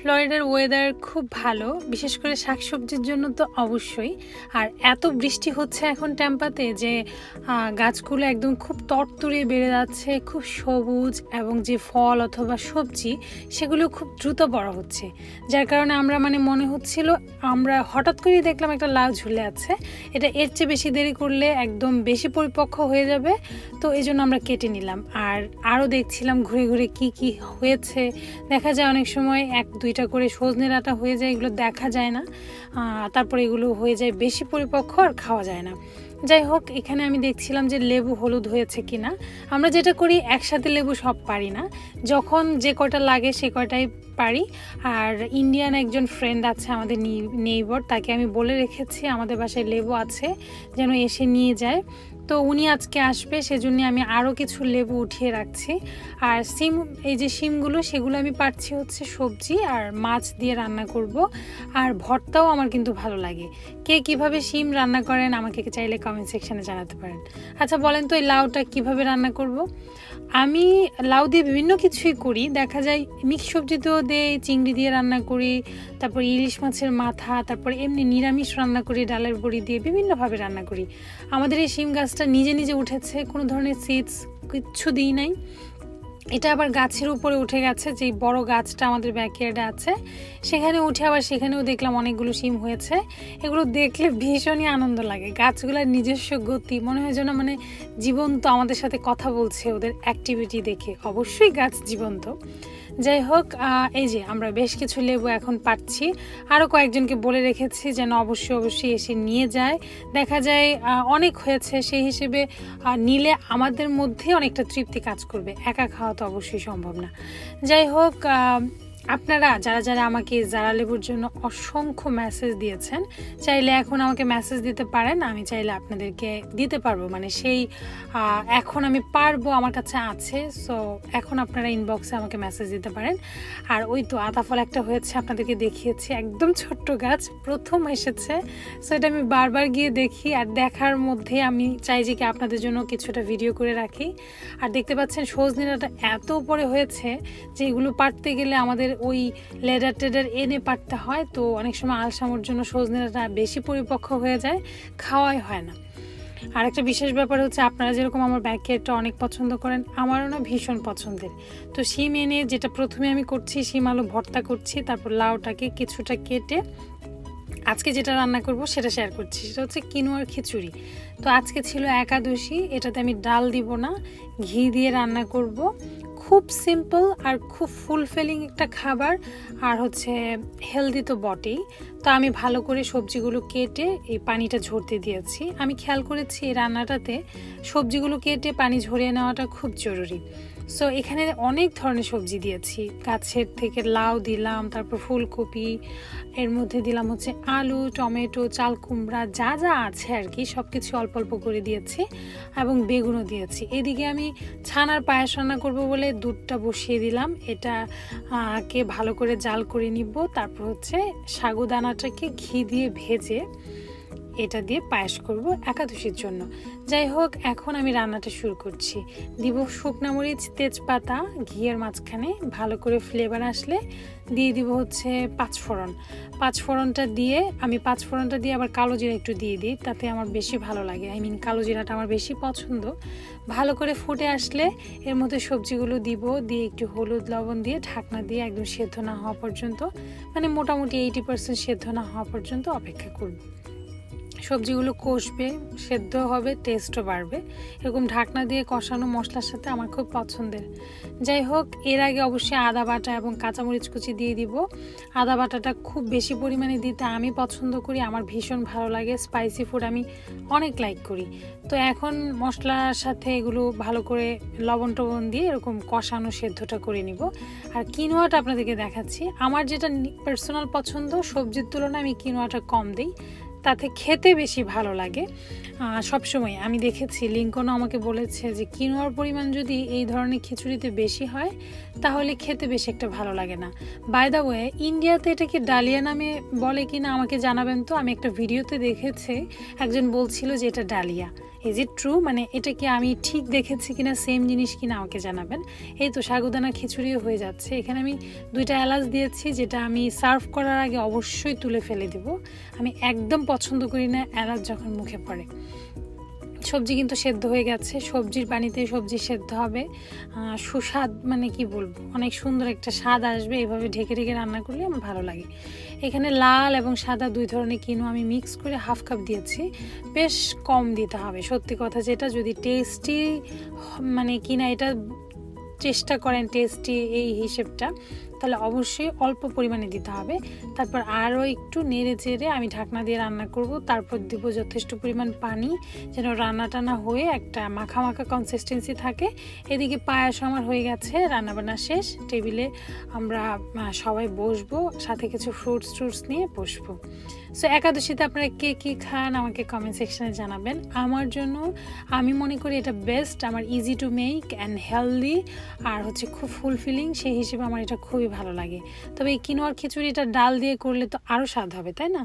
ফ্লোরিডার ওয়েদার খুব ভালো, বিশেষ করে শাকসবজির জন্য তো অবশ্যই। আর এত বৃষ্টি হচ্ছে এখন ট্যাম্পাতে যে গাছগুলো একদম খুব তরতরে বেড়ে যাচ্ছে, খুব সবুজ এবং যে ফল অথবা সবজি, সেগুলো খুব দ্রুত বড় হচ্ছে। যার কারণে আমরা মানে মনে হচ্ছিল, আমরা হঠাৎ করেই দেখলাম একটা লাউ ঝুলে আছে। এটা এর চেয়ে বেশি দেরি করলে একদম বেশি পরিপক্ক হয়ে যাবে, তো এই জন্য আমরা কেটে নিলাম। আর আরও দেখছিলাম ঘুরে ঘুরে কি কি হয়েছে। দেখা যায় অনেক সময় এক দুইটা করে সজনে ডাঁটা হয়ে যায়, এগুলো দেখা যায় না। তারপরে এগুলো হয়ে যায় বেশি পরিপক্ক আর খাওয়া যায় না। যাই হোক, এখানে আমি দেখছিলাম যে লেবু হলুদ হয়েছে কিনা। আমরা যেটা করি, একসাথে লেবু সব পারি না। যখন যে কয়টা লাগে সে কয়টাই পারি। আর ইন্ডিয়ান একজন ফ্রেন্ড আছে, আমাদের নেইবর তাকে আমি বলে রেখেছি, আমাদের বাসায় লেবু আছে, যেন এসে নিয়ে যায়। তো উনি আজকে আসবে, সেজন্য আমি আরও কিছু লেবু উঠিয়ে রাখছি। আর সিম, এই যে শিমগুলো সেগুলো আমি পাচ্ছি হচ্ছে সবজি আর মাছ দিয়ে রান্না করব। আর ভর্তাও আমার কিন্তু ভালো লাগে। কে কীভাবে সিম রান্না করেন, আমাকে চাইলে কমেন্ট সেকশানে জানাতে পারেন। আচ্ছা বলেন তো এই লাউটা কীভাবে রান্না করব? আমি লাউ দিয়ে বিভিন্ন কিছুই করি। দেখা যায়, মিক্স সবজিতেও দেই, চিংড়ি দিয়ে রান্না করি, তারপর ইলিশ মাছের মাথা, তারপর এমনি নিরামিষ রান্না করি, ডালের বড়ি দিয়ে বিভিন্নভাবে রান্না করি। আমাদের এই সিম গাছটা নিজে নিজে উঠেছে কোনো ধরনের সিডস কিচ্ছু দিই নাই। এটা আবার গাছের উপরে উঠে গেছে, যেই বড় গাছটা আমাদের ব্যাকয়ার্ডে আছে, সেখানে উঠে আবার সেখানেও দেখলাম অনেকগুলো শিম হয়েছে। এগুলো দেখলে ভীষণই আনন্দ লাগে। গাছগুলোর নিজস্ব গতি, মনে হয় যেন মানে জীবন্ত আমাদের সাথে কথা বলছে ওদের অ্যাক্টিভিটি দেখে। অবশ্যই গাছ জীবন্ত। যাই হোক এই যে আমরা বেশ কিছু লেবু এখন পাচ্ছি। আরও কয়েকজনকে বলে রেখেছি যেন অবশ্যই অবশ্যই এসে নিয়ে যায়। দেখা যায় অনেক হয়েছে। সেই হিসেবে নিলে আমাদের মধ্যে অনেকটা তৃপ্তি কাজ করবে। একা খাওয়া তো অবশ্যই সম্ভব না। যাই হোক আপনারা যারা যারা আমাকে জারা লেবুর জন্য অসংখ্য মেসেজ দিয়েছেন, চাইলে এখন আমাকে মেসেজ দিতে পারেন, আমি চাইলে আপনাদেরকে দিতে পারব। মানে সেই এখন আমি পারব, আমার কাছে আছে সো এখন আপনারা ইনবক্সে আমাকে মেসেজ দিতে পারেন। আর ওই তো আতা ফল একটা হয়েছে, আপনাদেরকে দেখিয়েছি, একদম ছোট্ট গাছ, প্রথম এসেছে। সো এটা আমি বারবার গিয়ে দেখি, আর দেখার মধ্যে আমি চাই যে কি আপনাদের জন্য কিছুটা ভিডিও করে রাখি। আর দেখতে পাচ্ছেন সজনেটা এত উপরে হয়েছে যে এগুলো পারতে গেলে আমাদের ওই লেডার টেডার এনে পারতে হয়, তো অনেক সময় আলসামোর জন্য সজনেটা বেশি পরিপক্ক হয়ে যায়, খাওয়াই হয় না। আর একটা বিশেষ ব্যাপার হচ্ছে আপনারা যেরকম আমার ব্যাকেটটা অনেক পছন্দ করেন, আমারও না ভীষণ পছন্দের। তো শিম এনে যেটা প্রথমে আমি করছি, শিম আলু ভর্তা করছি, তারপর লাউটাকে কিছুটা কেটে আজকে যেটা রান্না করব সেটা শেয়ার করছি, সেটা হচ্ছে কিনোয়ার খিচুড়ি। তো আজকে ছিল একাদশী, এটাতে আমি ডাল দিব না, ঘি দিয়ে রান্না করব। খুব সিম্পল আর খুব ফুলফিলিং একটা খাবার, আর হচ্ছে হেলদি তো বটেই। তো আমি ভালো করে সবজিগুলো কেটে এই পানিটা ঝরতে দিয়েছি। আমি খেয়াল করেছি এই রান্নাটাতে সবজিগুলো কেটে পানি ঝরিয়ে নেওয়াটা খুব জরুরি। সো এখানে অনেক ধরনের সবজি দিয়েছি। গাছের থেকে লাউ দিলাম, তারপর ফুলকপি, এর মধ্যে দিলাম হচ্ছে আলু, টমেটো, চাল কুমড়া, যা যা আছে আর কি সব কিছু অল্প অল্প করে দিয়েছি এবং বেগুনও দিয়েছি। এদিকে আমি ছানার পায়েস রান্না করব বলে দুধটা বসিয়ে দিলাম। এটা কে ভালো করে জাল করে নিব। তারপর হচ্ছে সাগুদানাটাকে ঘি দিয়ে ভেজে এটা দিয়ে পায়েস করব একাদশীর জন্য। যাই হোক, এখন আমি রান্নাটা শুরু করছি। দিব শুকনা মরিচ, তেজপাতা, ঘিয়ের মাঝখানে ভালো করে ফ্লেভার আসলে দিয়ে দিব হচ্ছে পাঁচফোড়ন। পাঁচফোড়নটা দিয়ে, আমি পাঁচফোড়নটা দিয়ে আবার কালো জিরা একটু দিয়ে দিই, তাতে আমার বেশি ভালো লাগে। আই মিন কালো জিরাটা আমার বেশি পছন্দ। ভালো করে ফুটে আসলে এর মধ্যে সবজিগুলো দিব, দিয়ে একটু হলুদ লবণ দিয়ে ঢাকনা দিয়ে একদম সেদ্ধ না হওয়া পর্যন্ত মানে মোটামুটি এইটি পার্সেন্ট সেদ্ধ না হওয়া পর্যন্ত অপেক্ষা করব। সবজিগুলো কষবে, সেদ্ধ হবে টেস্টও বাড়বে। এরকম ঢাকনা দিয়ে কষানো মশলার সাথে আমার খুব পছন্দের। যাই হোক, এর আগে অবশ্যই আদা বাটা এবং কাঁচামরিচ কুচি দিয়ে দিব। আদা বাটাটা খুব বেশি পরিমাণে দিতে আমি পছন্দ করি, আমার ভীষণ ভালো লাগে স্পাইসি ফুড আমি অনেক লাইক করি। তো এখন মশলার সাথে এগুলো ভালো করে লবণ টবণ দিয়ে এরকম কষানো সেদ্ধটা করে নিব। আর কিনোয়াটা আপনাদেরকে দেখাচ্ছি। আমার যেটা পার্সোনাল পছন্দ, সবজির তুলনায় আমি কিনোয়াটা কম দিই। তাতে খেতে বেশি ভালো লাগে। সবসময় আমি দেখেছি, লিঙ্কনও আমাকে বলেছে যে, কিনোয়ার পরিমাণ যদি এই ধরনের খিচুড়িতে বেশি হয়, তাহলে খেতে বেশি একটা ভালো লাগে না। বাই ওয়ে ইন্ডিয়াতে এটাকে ডালিয়া নামে বলে কি না আমাকে জানাবেন তো? আমি একটা ভিডিওতে দেখেছি, একজন বলছিল যে, এটা ডালিয়া। ইজ ইট ট্রু মানে এটা কি আমি ঠিক দেখেছি কিনা সেম জিনিস কিনা আমাকে জানাবেন। এই তো সাগুদানা খিচুড়িও হয়ে যাচ্ছে। এখানে আমি দুইটা এলাচ দিয়েছি, যেটা আমি সার্ভ করার আগে অবশ্যই তুলে ফেলে দেব। আমি একদম পছন্দ করি না এলাচ যখন মুখে পড়ে। সবজি কিন্তু সেদ্ধ হয়ে গেছে। সবজির পানিতে সবজি সেদ্ধ হবে। সুস্বাদ মানে কি বলব? অনেক সুন্দর একটা স্বাদ আসবে এভাবে ঢেকে ঢেকে রান্না করলে আমার ভালো লাগে। এখানে লাল এবং সাদা দুই ধরনের কিনো আমি মিক্স করে হাফ কাপ দিয়েছি। বেশ কম দিতে হবে। সত্যি কথা যেটা, যদি টেস্টি মানে কিনা এটা চেষ্টা করেন টেস্টি এই হিসেবটা। তাহলে অবশ্যই অল্প পরিমাণে দিতে হবে। তারপর আরও একটু নেড়ে চেড়ে আমি ঢাকনা দিয়ে রান্না করব। তারপর দিব যথেষ্ট পরিমাণ পানি, যেন রান্না টানা হয়ে একটা মাখা মাখা কনসিস্টেন্সি থাকে। এদিকে পায়াস আমার হয়ে গেছে, রান্নাবান্না শেষ। টেবিলে আমরা সবাই বসবো, সাথে কিছু ফ্রুটস ট্রুটস নিয়ে বসবো। সো একাদশীতে আপনারা কে কী খান আমাকে কমেন্ট সেকশানে জানাবেন। আমার জন্য, আমি মনে করি এটা বেস্ট আমার easy to make and healthy আর হচ্ছে খুব ফুলফিলিং সেই হিসেবে আমার এটা খুবই ভালো লাগে। তবে এই কিনোয়ার খিচুড়িটা ডাল দিয়ে করলে তো আরও স্বাদ হবে, তাই না?